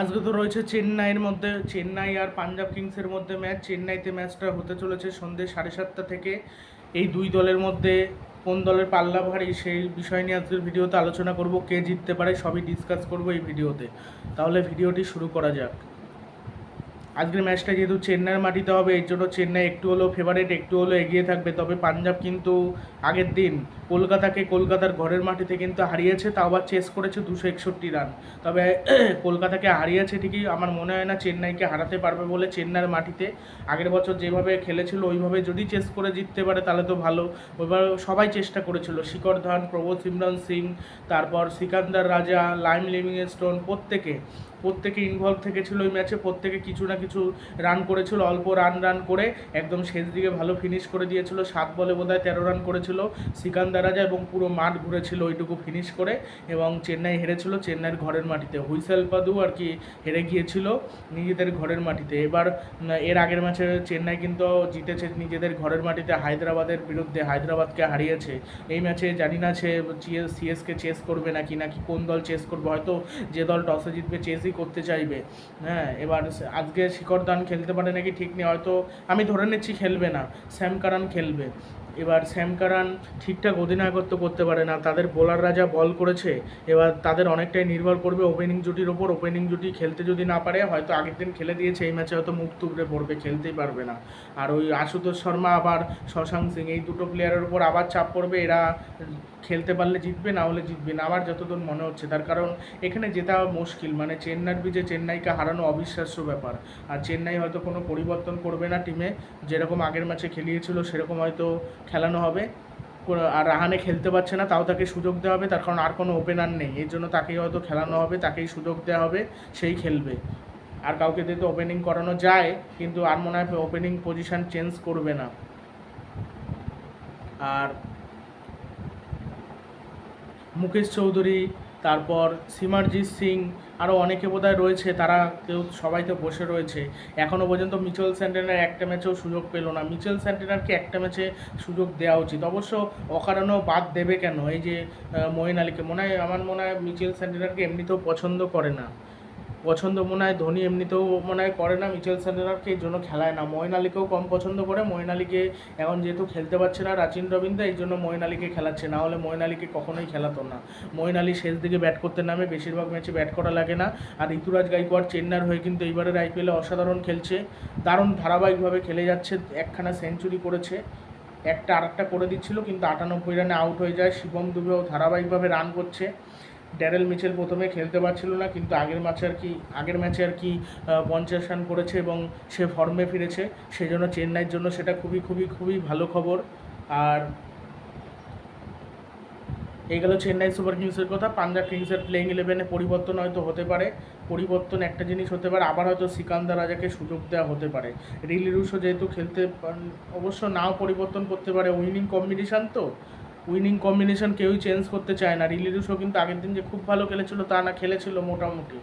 আজকে তো রয়েছে চেন্নাইয়ের মধ্যে, চেন্নাই আর পাঞ্জাব কিংসের মধ্যে ম্যাচ। চেন্নাইতে ম্যাচটা হতে চলেছে সন্ধ্যে সাড়ে সাতটা থেকে। এই দুই দলের মধ্যে কোন দলের পাল্লা ভারী সেই বিষয় নিয়ে আজকের ভিডিওতে আলোচনা করব, কে জিততে পারে সবই ডিসকাস করব এই ভিডিওতে। তাহলে ভিডিওটি শুরু করা যাক। আজকের ম্যাচটা যেহেতু চেন্নাইয়ের মাটিতে হবে, এর জন্য চেন্নাই একটু হলেও ফেভারিট একটু হলেও এগিয়ে থাকবে। তবে পাঞ্জাব কিন্তু আগের দিন কলকাতাকে কলকাতার ঘরের মাটিতে কিন্তু হারিয়েছে, তাও আবার চেস করেছে দুশো একষট্টি রান তবে কলকাতাকে হারিয়েছে ঠিকই, আমার মনে হয় না চেন্নাইকে হারাতে পারবে বলে চেন্নাইয়ের মাটিতে। আগের বছর যেভাবে খেলেছিল, ওইভাবে যদি চেস করে জিততে পারে, তাহলে তো ভালো। ওইবার সবাই চেষ্টা করেছিল, শিখর ধান প্রভু সিমরন সিং, তারপর সিকান্দার রাজা, লাইম লিভিংস্টোন প্রত্যেকে প্রত্যেকে ইনভলভ থেকেছিল ওই ম্যাচে প্রত্যেকে কিছু না কিছু রান করেছিল, অল্প রান রান করে একদম শেষ দিকে ভালো ফিনিশ করে দিয়েছিল। সাত বলে বোধহয় তেরো রান করেছিল। সিকান্দার রাজা এবং পুরো মাঠ ঘুরেছিল ওইটুকু ফিনিশ করে এবং চেন্নাই হেরেছিল, চেন্নাইয়ের ঘরের মাটিতে। হুইসেল পাদু আর কি হেরে গিয়েছিল নিজেদের ঘরের মাটিতে। এবার এর আগের ম্যাচে চেন্নাই কিন্তু জিতেছে নিজেদের ঘরের মাটিতে হায়দ্রাবাদের বিরুদ্ধে। হায়দ্রাবাদকে হারিয়েছে। এই ম্যাচে জানি না সে সিএসকে চেস করবে নাকি নাকি কোন দল চেস করবে। হয়তো যে দল টসে জিতবে চেসই করতে চাইবে। হ্যাঁ এবার আজকে শিখর দান খেলতে পারে নাকি ঠিক নেই, হয়তো আমি ধরে নিচ্ছি খেলবে না। স্যাম কারান খেলবে। এবার স্যাম কারান ঠিকঠাক অধিনায়কত্ব করতে পারে না, তাদের বোলাররা যা বল করেছে, এবার তাদের অনেকটাই নির্ভর করবে ওপেনিং জুটির ওপর ওপেনিং জুটি খেলতে যদি না পারে, হয়তো আগের দিন খেলে দিয়েছে, এই ম্যাচে হয়তো মুখ তুবড়ে পড়বে, খেলতেই পারবে না। আর ওই আশুতোষ শর্মা আবার শশাঙ্ক সিং, এই দুটো প্লেয়ারের উপর আবার চাপ পড়বে, এরা খেলতে পারলে জিতবে, না হলে জিতবে না আমার যতদূর মনে হচ্ছে। তার কারণ এখানে জেতা মুশকিল মানে চেন্নাইয়ের বিজে চেন্নাইকে হারানো অবিশ্বাস্য ব্যাপার। আর চেন্নাই হয়তো কোনো পরিবর্তন করবে না টিমে যেরকম আগের ম্যাচে খেলিয়েছিল, সেরকম হয়তো খেলানো হবে। আর রাহানে খেলতে পারছে না, তাও তাকে সুযোগ দেওয়া হবে, তার কারণ আর কোনো ওপেনার নেই। এর জন্য তাকেই হয়তো খেলানো হবে, তাকেই সুযোগ দেওয়া হবে, সেই খেলবে। আর কাউকে দিয়ে তো ওপেনিং করানো যায়, কিন্তু আর মনে হয় ওপেনিং পজিশান চেঞ্জ করবে না। আর মুকেশ চৌধুরী তারপর সিমারজিৎ সিং আরও অনেকে বোধহয় রয়েছে, তারা কেউ সবাই তো বসে রয়েছে। এখনও পর্যন্ত মিচেল স্যান্টেনার একটা ম্যাচেও সুযোগ পেল না। মিচেল স্যান্টেনারকে একটা ম্যাচে সুযোগ দেওয়া উচিত। অবশ্য অকারণেও বাদ দেবে কেন? এই যে মোহিন আলীকে। মনে হয়, আমার মনে হয় মিচেল স্যান্টেনারকে এমনিতেও পছন্দ করে না। পছন্দ মনে হয়, ধোনি এমনিতেও মনে হয় করে না, মিচেল স্যান্টেনারকে এই জন্য খেলায় না। মঈন আলীকেও কম পছন্দ করে মঈন আলীকে এখন যেহেতু খেলতে পারছে না রাচিন রবীন্দ্র, এই জন্য মঈন আলীকে খেলাচ্ছে, না হলে মঈন আলীকে কখনোই খেলাতো না। মঈন আলী শেষ দিকে ব্যাট করতে নামে, বেশিরভাগ ম্যাচে ব্যাট করা লাগে না। আর ঋতুরাজ গাইকোয়াড় চেন্নাইয়ের হয়ে কিন্তু এইবারের আইপিএলে অসাধারণ খেলছে। দারুণ ধারাবাহিকভাবে খেলে যাচ্ছে, একখানা সেঞ্চুরি করেছে। একটা আরেকটা করে দিচ্ছিল, কিন্তু আটানব্বই রানে আউট হয়ে যায়। শিবম দুবেও ধারাবাহিকভাবে রান করছে। ড্যারেল মিচেল প্রথমে খেলতে পারছিল না, কিন্তু আগের ম্যাচে আর কি, আগের ম্যাচে আর কি পঞ্চাশ রান করেছে এবং সে ফর্মে ফিরেছে। সেজন্য চেন্নাইয়ের জন্য সেটা খুবই খুবই খুবই ভালো খবর। আর এই গেল চেন্নাই সুপার কিংসের কথা। পাঞ্জাব কিংসের প্লেইং ইলেভেনে পরিবর্তন হয়তো হতে পারে। পরিবর্তন একটা জিনিস হতে পারে, আবার হয়তো সিকান্দার রাজাকে সুযোগ দেওয়া হতে পারে। রিলি রুশো যেহেতু খেলতে অবশ্য নাও পরিবর্তন করতে পারে উইনিং কম্বিনেশন তো। উইনিং কম্বিনেশন কেউই চেঞ্জ করতে চায় না। রিলি কিন্তু আগের দিন যে খুব ভালো খেলেছিল তা না, খেলেছিল মোটামুটি।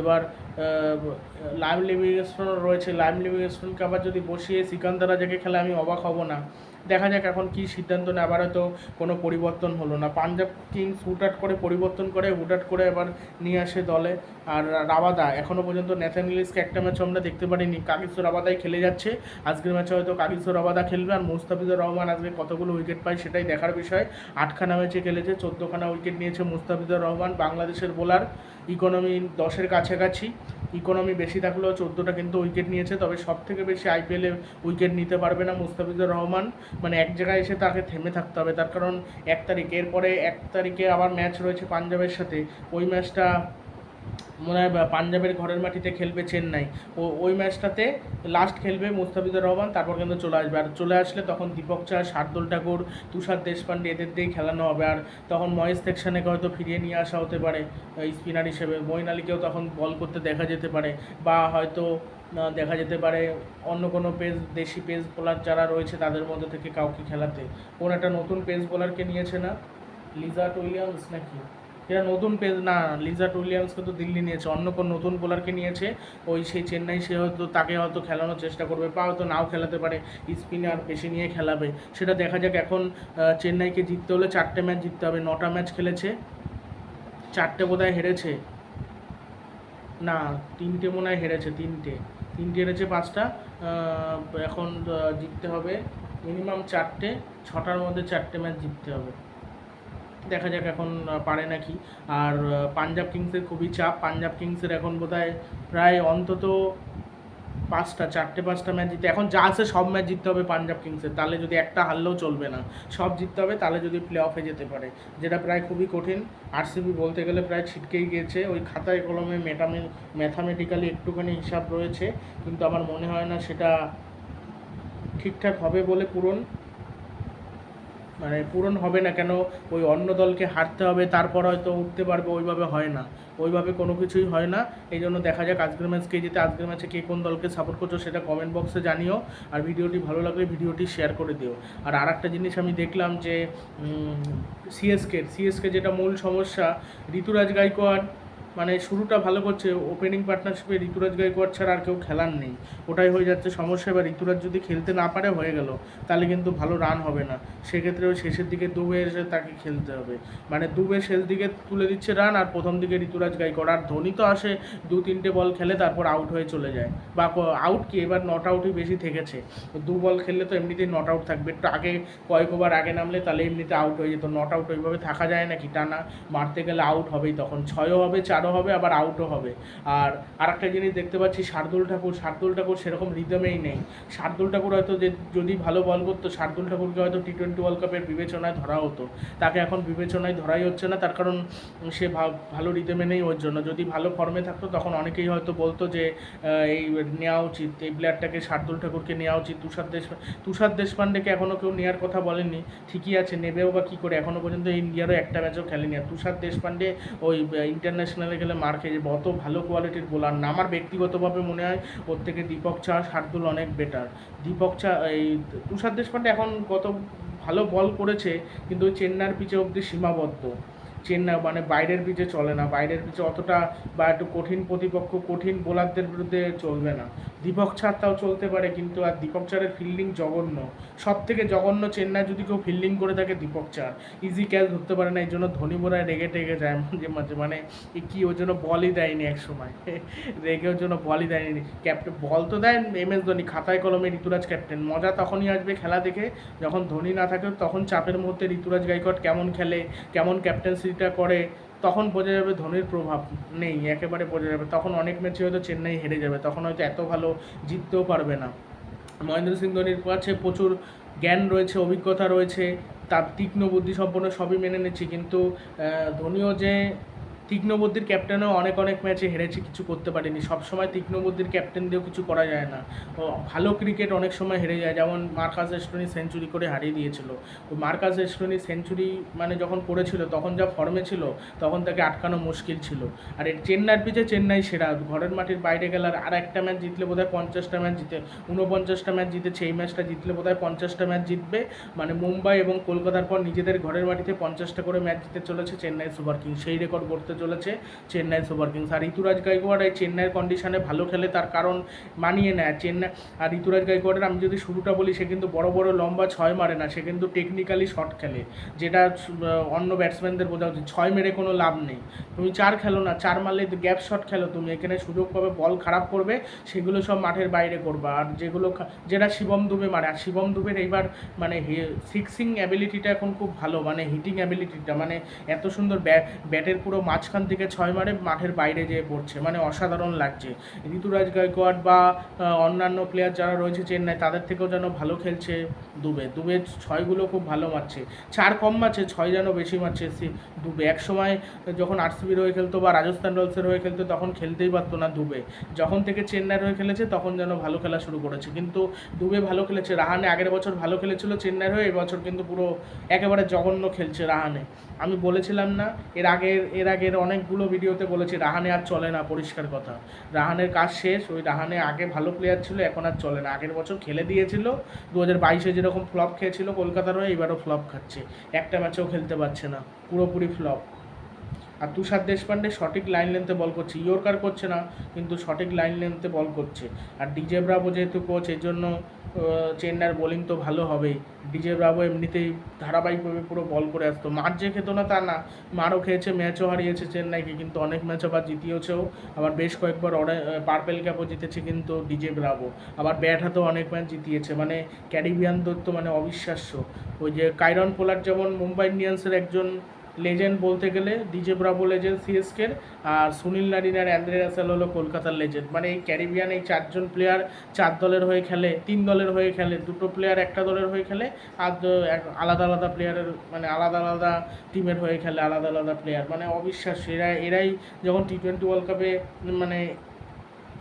এবার লাইম লিভিংস্টোন রয়েছে। লাইম লিভিংস্টোনকে আবার যদি বসিয়ে সিকান্দার রাজাকে খেলে আমি অবাক হব না। দেখা যাক এখন কী সিদ্ধান্ত নেয়। আবার হয়তো কোনো পরিবর্তন হলো না। পাঞ্জাব কিংস হুটহাট করে পরিবর্তন করে, হুটহাট করে এবার নিয়ে আসে দলে। আর রাবাদা এখনও পর্যন্ত ন্যাথান ইলিসকে একটা ম্যাচও আমরা দেখতে পারিনি। কাগিসো রাবাদাই খেলে যাচ্ছে। আজকের ম্যাচে হয়তো কাগিসো রাবাদা খেলবে আর মুস্তাফিজুর রহমান আজকে কতগুলো উইকেট পায় সেটাই দেখার বিষয়। আটখানা ম্যাচে খেলেছে, চোদ্দোখানা উইকেট নিয়েছে মুস্তাফিজুর রহমান, বাংলাদেশের বোলার ইকোনমি দশের কাছাকাছি। ইকোনমি বেশি থাকলেও চোদ্দোটা কিন্তু উইকেট নিয়েছে, তবে সব থেকে বেশি আইপিএলে উইকেট নিতে পারবে না মুস্তাফিজুর রহমান। মানে এক জায়গায় এসে তাকে থেমে থাকতে হবে, তার কারণ এক তারিখ, এরপরে এক তারিখে আবার ম্যাচ রয়েছে পাঞ্জাবের সাথে। ওই ম্যাচটা মনে হয় পাঞ্জাবের ঘরের মাটিতে খেলবে চেন্নাই। ও ওই ম্যাচটাতে লাস্ট খেলবে মুস্তাফিজুর রহমান, তারপর কিন্তু চলে আসবে। আর চলে আসলে তখন দীপক চার, শার্দুল ঠাকুর, তুষার দেশপান্ডে এদের দিয়েই খেলানো হবে। আর তখন মহেশ সেকশানেকে হয়তো ফিরিয়ে নিয়ে আসা হতে পারে স্পিনার হিসেবে। মঈন আলীকেও তখন বল করতে দেখা যেতে পারে। বা হয়তো দেখা যেতে পারে অন্য কোনো পেস দেশি পেস বোলার যারা রয়েছে তাদের মধ্যে থেকে কাউকে খেলাতে। কোন একটা নতুন পেস বোলারকে নিয়েছে না? লিজার্ট উইলিয়ামস নাকি? এরা নতুন পেজ, না লিজার্ট উইলিয়ামসকে তো দিল্লি নিয়েছে, অন্য কোন নতুন বোলারকে নিয়েছে, ওই সেই চেন্নাই, সে হয়তো তাকে হয়তো খেলানোর চেষ্টা করবে, বা হয়তো নাও খেলাতে পারে স্পিনার বেশি নিয়ে খেলাবে, সেটা দেখা যাক এখন চেন্নাইকে জিততে হলে চারটে ম্যাচ জিততে হবে, নটা ম্যাচ খেলেছে, চারটে বোধহয় হেরেছে, না, তিনটে মনে হয় হেরেছে, তিনটে তিনটে হেরেছে পাঁচটা এখন জিততে হবে মিনিমাম চারটে, ছটার মধ্যে চারটে ম্যাচ জিততে হবে। দেখা যাক এখন পারে নাকি। আর পাঞ্জাব কিংসের খুবই চাপ। পাঞ্জাব কিংসের এখন বোধহয় প্রায় অন্তত পাঁচটা, চারটে, পাঁচটা ম্যাচ জিতে এখন যা আছে সব ম্যাচ জিততে হবে পাঞ্জাব কিংসের। তাহলে যদি একটা হারলেও চলবে না। সব জিততে হবে, তাহলে যদি প্লে অফে যেতে পারে। যেটা প্রায় খুবই কঠিন। আরসিবি বলতে গেলে প্রায় ছিটকেই গিয়েছে। ওই খাতায় কলমে মেটামে ম্যাথামেটিক্যালি একটুখানি হিসাব রয়েছে। কিন্তু আমার মনে হয় না সেটা ঠিকঠাক হবে বলে পূরণ মানে পূরণ হবে না কেন? ওই অন্য দলকে হারতে হবে, তারপর হয়তো উঠতে পারবে, ওইভাবে হয় না। ওইভাবে কোনো কিছুই হয় না। এই জন্য দেখা যাক আজকের ম্যাচ কে আজকের ম্যাচে কে কোন দলকে সাপোর্ট করছ সেটা কমেন্ট বক্সে জানিও। আর ভিডিওটি ভালো লাগলে ভিডিওটি শেয়ার করে দিও। আর আরেকটা জিনিস আমি দেখলাম যে সিএসকে সিএসকে যেটা মূল সমস্যা, ঋতুরাজ গাইকোয়াড় মানে শুরুটা ভালো করছে। ওপেনিং পার্টনারশিপে ঋতুরাজ গাইকোয়াড় ছাড়া আর কেউ খেলার নেই। ওটাই হয়ে যাচ্ছে। সমস্যা এবার ঋতুরাজ যদি খেলতে না পারে, হয়ে গেল। তাহলে কিন্তু ভালো রান হবে না। সেক্ষেত্রে ওই শেষের দিকে দুবে এসে তাকে খেলতে হবে। মানে দুবে শেষ দিকে তুলে দিচ্ছে রান আর প্রথম দিকে ঋতুরাজ গাইকোয়াড় আর ধোনি তো আসে দু তিনটে বল খেলে তারপর আউট হয়ে চলে যায়। বা আউট কি? এবার নট আউটই বেশি থেকেছে। দু বল খেললে তো এমনিতেই নট আউট থাকবে। একটু আগে কয়েক ওভার আগে নামলে তাহলে এমনিতে আউট হয়ে যেত। নট আউট ওইভাবে থাকা যায় নাকি? টানা মারতে গেলে আউট হবেই তখন। ছয়ও হবে চারও হবে, আবার আউটও হবে। আর আর আরেকটা জিনিস দেখতে পাচ্ছি, শার্দুল ঠাকুর শার্দুল ঠাকুর সেরকম রিদমেই নেই। শার্দুল ঠাকুর হয়তো যে, যদি ভালো বল করতো, শার্দুল ঠাকুরকে হয়তো টি টোয়েন্টি ওয়ার্ল্ড কাপের বিবেচনায় ধরা হতো। তাকে এখন বিবেচনায় ধরাই হচ্ছে না, তার কারণ সে ভালো রিদমে নেই ওর জন্য। যদি ভালো ফর্মে থাকতো, তখন অনেকেই হয়তো বলতো যে এই নেওয়া উচিত, এই প্লেয়ারটাকে শার্দুল ঠাকুরকে নেওয়া উচিত। তুষার দেশ, তুষার দেশপান্ডেকে এখনও কেউ নেওয়ার কথা বলেনি। ঠিকই আছে, নেবেও বা কী করে? এখনও পর্যন্ত ইন্ডিয়ারও একটা ম্যাচও খেলেনি। আর তুষার দেশপান্ডে ওই ইন্টারন্যাশনালে গেলে মার খেয়ে অত ভালো কোয়ালিটির বোলার না। আমার ব্যক্তিগতভাবে মনে হয় ওর থেকে দীপক চা শার্দুল অনেক বেটার দীপক চা এই তুষার দেশপান্ডে এখন কত ভালো বল করেছে, কিন্তু চেন্নাইয়ের পিচে অবধি সীমাবদ্ধ। চেন্নাই মানে বাইরের পিচে চলে না। বাইরের পিচে অতটা বা একটু কঠিন প্রতিপক্ষ, কঠিন বোলারদের বিরুদ্ধে চলবে না। দীপক ছাড় তাও চলতে পারে, কিন্তু আর দীপক চারের ফিল্ডিং জঘন্য। সব থেকে জঘন্য চেন্নাই যদি কেউ ফিল্ডিং করে থাকে দীপক চার ইজি ক্যাচ ধরতে পারে না, এই জন্য ধোনি বোরায় রেগে টেগে যায় মাঝে মাঝে। মানে কি, ওর জন্য বলই দেয়নি এক সময়। রেগে ওর জন্য বলই দেয়নি। ক্যাপ্টেন বল তো দেয় এম এস ধোনি, খাতায় কলমে ঋতুরাজ ক্যাপ্টেন মজা তখনই আসবে খেলা দেখে, যখন ধোনি না থাকে, তখন চাপের মধ্যে ঋতুরাজ গাইকট কেমন খেলে, কেমন ক্যাপ্টেন্সিটা করে। তখন বোঝা যাবে ধোনির প্রভাব নেই, একেবারে বোঝা যাবে। তখন অনেক ম্যাচে হয়তো চেন্নাই হেরে যাবে, তখন হয়তো এত ভালো জিততেও পারবে না। মহেন্দ্র সিং ধোনির কাছে প্রচুর জ্ঞান রয়েছে, অভিজ্ঞতা রয়েছে, তার তীক্ষ্ণ বুদ্ধি সম্পন্ন সবই মেনে নিচ্ছি, কিন্তু ধোনিও যে তীক্ষ্ণ বুদ্ধির ক্যাপ্টেনও অনেক অনেক ম্যাচে হেরেছে, কিছু করতে পারেনি। সবসময় তীক্ষ্ণ বুদ্ধির ক্যাপ্টেন দিয়েও কিছু করা যায় না। ও ভালো ক্রিকেট অনেক সময় হেরে যায়, যেমন মার্কাস এস্টোনি সেঞ্চুরি করে হারিয়ে দিয়েছিল। ওই মার্কাস এস্টোনি সেঞ্চুরি মানে যখন করেছিল, তখন যা ফর্মে ছিল, তখন তাকে আটকানো মুশকিল ছিল। আর এই চেন্নাইয়ের পিছে চেন্নাই সেরা। ঘরের মাটির বাইরে গেলে আর একটা ম্যাচ জিতলে বোধহয় পঞ্চাশটা ম্যাচ জিতে উনপঞ্চাশটা ম্যাচ জিতেছে। এই ম্যাচটা জিতলে বোধহয় পঞ্চাশটা ম্যাচ জিতবে। মানে মুম্বাই এবং কলকাতার পর নিজেদের ঘরের মাটিতে পঞ্চাশটা করে ম্যাচ জিতে চলেছে চেন্নাই সুপার কিংস। সেই রেকর্ড গড়তে চলেছে চেন্নাই সুপার কিংস আর ঋতুরাজ গাইকোয়াড় এই চেন্নাইয়ের কন্ডিশনে ভালো খেলে তার কারণ মানিয়ে নেয়। চেন্নাই আর ঋতুরাজ গাইকোয়াড়ের আমি যদি শুরুটা বলি, সে কিন্তু বড় বড় লম্বা ছয় মারে না, সে কিন্তু টেকনিক্যালি শট খেলে। যেটা অন্য ব্যাটসম্যানদের বোঝা উচিত। ছয় মেরে কোনো লাভ নেই। তুমি চার খেলো না, চার মারলে গ্যাপ শট খেলো তুমি। এখানে সুযোগ পাবে বল খারাপ করবে, সেগুলো সব মাঠের বাইরে করবে। আর যেগুলো যেটা শিবম দুবে মারে, আর শিবম দুবের এইবার মানে সিক্সিং অ্যাবিলিটিটা এখন খুব ভালো মানে হিটিং অ্যাবিলিটিটা মানে এত সুন্দর ব্যাট ব্যাটের পুরো মাঝখান থেকে ছয় মারে মাঠের বাইরে যেয়ে পড়ছে। মানে অসাধারণ লাগছে। ঋতুরাজ গায়কোয়াড় বা অন্যান্য প্লেয়ার যারা রয়েছে চেন্নাই, তাদের থেকেও যেন ভালো খেলছে দুবে। দুবে ছয়গুলো খুব ভালো মারছে। চার কম মারছে, ছয় যেন বেশি মারছে দুবে। এক সময় যখন আরসিবির হয়ে খেলতো বা রাজস্থান রয়্যালসের হয়ে খেলতো, তখন খেলতেই পারতো না দুবে। যখন থেকে চেন্নাইয়ের হয়ে খেলেছে, তখন যেন ভালো খেলা শুরু করেছে। কিন্তু দুবে ভালো খেলেছে। রাহানে আগের বছর ভালো খেলেছিল চেন্নাইয়ের হয়ে, এবছর কিন্তু পুরো একেবারে জঘন্য খেলছে রাহানে। আমি বলেছিলাম না, এর আগের এর আগের অনেকগুলো ভিডিওতে বলেছি, রাহানে আর চলে না, পরিষ্কার কথা। রাহানের কাজ শেষ, ওই রাহানে আগে ভালো প্লেয়ার ছিল, এখন আর চলে না। আগের বছর খেলে দিয়েছিল দু হাজার বাইশে যেরকম ফ্লপ খেয়েছিল কলকাতার হয়ে, এবারও ফ্লপ খাচ্ছে। একটা ম্যাচেও খেলতে পারছে না, পুরোপুরি ফ্লপ আর তুষার দেশপান্ডে সঠিক লাইন লেন্থে বল করছে। ইয়র্কার করছে না, কিন্তু সঠিক লাইন লেন্থে বল করছে। আর ডিজে ব্রাভো যেহেতু কোচ এর জন্য চেন্নাইয়ের বোলিং তো ভালো হবেই। ডিজে ব্রাভো এমনিতেই ধারাবাহিকভাবে পুরো বল করে আসতো। মার যে খেতো না তা না। মারও খেয়েছে ম্যাচও হারিয়েছে চেন্নাইকে, কিন্তু অনেক ম্যাচ আবার জিতিয়েছেও। আবার বেশ কয়েকবার পার্পেল ক্যাপও জিতেছে কিন্তু ডিজে ব্রাভো আবার ব্যাট হাতেও অনেক ম্যাচ জিতিয়েছে। মানে ক্যারিবিয়ান দত্ত মানে অবিশ্বাস্য। ওই যে কাইরন পোলার যেমন মুম্বাই ইন্ডিয়ান্সের একজন লেজেন্ড বলতে গেলে ডিজে ব্রাভো লেজেন্ড সিএসকের আর সুনীল নারিন আর অ্যান্দ্রে রাসেল হলো কলকাতার লেজেন্ড মানে এই ক্যারিবিয়ান এই চারজন প্লেয়ার চার দলের হয়ে খেলে, তিন দলের হয়ে খেলে, দুটো প্লেয়ার একটা দলের হয়ে খেলে, আর আলাদা আলাদা প্লেয়ারের মানে আলাদা আলাদা টিমের হয়ে খেলে আলাদা আলাদা প্লেয়ার মানে অবিশ্বাস্য, এরা, এরাই যখন টি টোয়েন্টি ওয়ার্ল্ড কাপে মানে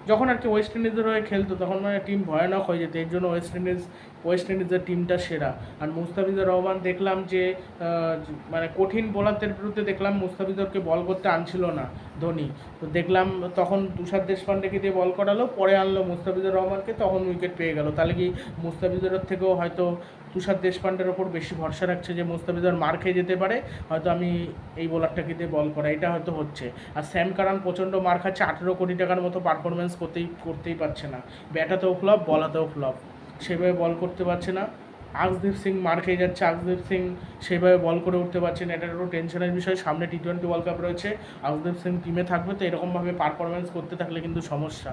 যখন আর কি ওয়েস্ট ইন্ডিজের হয়ে খেলতো, তখন মানে টিম ভয়ানক হয়ে যেত। এর জন্য ওয়েস্ট ইন্ডিজ ওয়েস্ট ইন্ডিজের টিমটা সেরা। আর মুস্তাফিজুর রহমান দেখলাম যে মানে কঠিন বোলারদের বিরুদ্ধে দেখলাম মুস্তাফিজুরকে বল করতে আনছিল না ধোনি। তো দেখলাম তখন তুষার দেশপান্ডেকে দিয়ে বল করালো, পরে আনলো মুস্তাফিজুর রহমানকে, তখন উইকেট পেয়ে গেল। তাহলে কি মুস্তাফিজুরের থেকেও হয়তো তুষার দেশপান্ডের ওপর বেশি ভরসা রাখছে যে মুস্তাফিজুর মার খেয়ে যেতে পারে, হয়তো আমি এই বোলারটাকে দিয়ে বল করা, এটা হয়তো হচ্ছে। আর স্যাম কারান প্রচণ্ড মার খাচ্ছে, আঠেরো কোটি টাকার মতো পারফরমেন্স করতেই করতেই পারছে না। ব্যাটাতেও ফ্লপ বলাতেও ফ্লপ সেভাবে বল করতে পারছে না। আকদীপ সিং মার খেয়ে যাচ্ছে আকদীপ সিং সেভাবে বল করে উঠতে পারছে না। এটা একটু টেনশনের বিষয়, সামনে টি টোয়েন্টি ওয়ার্ল্ড কাপ রয়েছে। আকসদীপ সিং টিমে থাকবে, তো এরকমভাবে পারফরমেন্স করতে থাকলে কিন্তু সমস্যা।